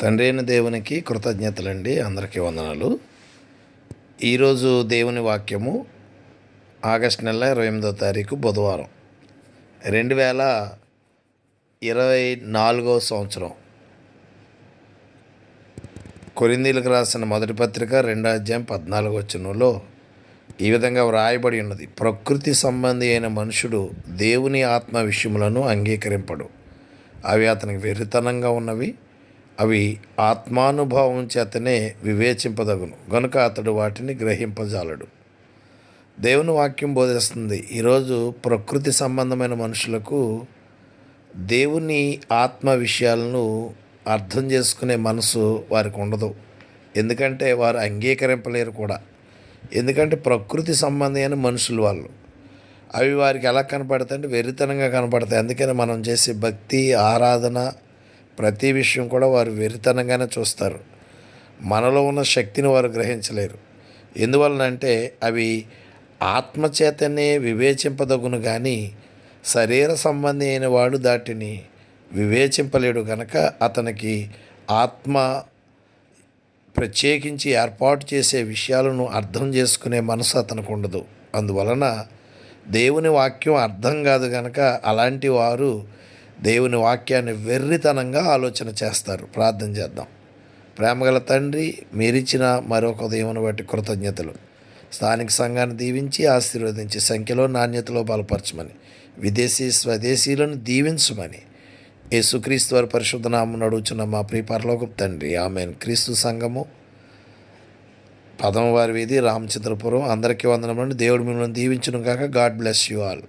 తండ్రి అయిన దేవునికి కృతజ్ఞతలండి. అందరికీ వందనాలు. ఈరోజు దేవుని వాక్యము ఆగస్ట్ నెల ఇరవై ఎనిమిదో తారీఖు బుధవారం. రెండు వేల ఇరవై నాలుగో సంవత్సరం. కొరిందీలకు రాసిన మొదటి పత్రిక రెండో అధ్యాయం పద్నాలుగు వచనంలో ఈ విధంగా వ్రాయబడి ఉన్నది. ప్రకృతి సంబంధి అయిన మనుషుడు దేవుని ఆత్మ విషయములను అంగీకరింపడు. అవి అతనికి వెర్రితనంగా ఉన్నవి. అవి ఆత్మానుభవం చేతనే వివేచింపదగును. గనుక అతడు వాటిని గ్రహింపజాలడు. దేవుని వాక్యం బోధిస్తుంది ఈరోజు ప్రకృతి సంబంధమైన మనుషులకు దేవుని ఆత్మ విషయాలను అర్థం చేసుకునే మనసు వారికి ఉండదు. ఎందుకంటే వారు అంగీకరింపలేరు కూడా. ఎందుకంటే ప్రకృతి సంబంధమైన మనుషులు వాళ్ళు. అవి వారికి ఎలా కనపడతాయి అంటే వెరితనంగా కనపడతాయి. అందుకని మనం చేసే భక్తి ఆరాధన ప్రతి విషయం కూడా వారు వెరితనంగానే చూస్తారు. మనలో ఉన్న శక్తిని వారు గ్రహించలేరు. ఎందువలనంటే అవి ఆత్మచేతనే వివేచింపదగును కానీ శరీర సంబంధి అయిన వాడు దాటిని వివేచింపలేడు కనుక అతనికి ఆత్మ ప్రత్యేకించి ఏర్పాటు చేసే విషయాలను అర్థం చేసుకునే మనసు అతనికి ఉండదు. అందువలన దేవుని వాక్యం అర్థం కాదు కనుక అలాంటి వారు దేవుని వాక్యాన్ని వెర్రితనంగా ఆలోచన చేస్తారు. ప్రార్థన చేద్దాం. ప్రేమగల తండ్రి మీరిచ్చిన మరొక దేవుని బట్టి కృతజ్ఞతలు. స్థానిక సంఘాన్ని దీవించి ఆశీర్వదించి సంఖ్యలో నాణ్యతలో బలపరచమని విదేశీ స్వదేశీలను దీవించమని యేసుక్రీస్తు వారి పరిశుద్ధనామం నడుచున్న మా ప్రిపర్లోకపు తండ్రి. ఆమె క్రీస్తు సంఘము పదమవారి వీధి రామచంద్రపురం. అందరికీ వందనమండి దేవుడు మిమ్మల్ని దీవించును కాక గాడ్ బ్లెస్ యూ ఆల్.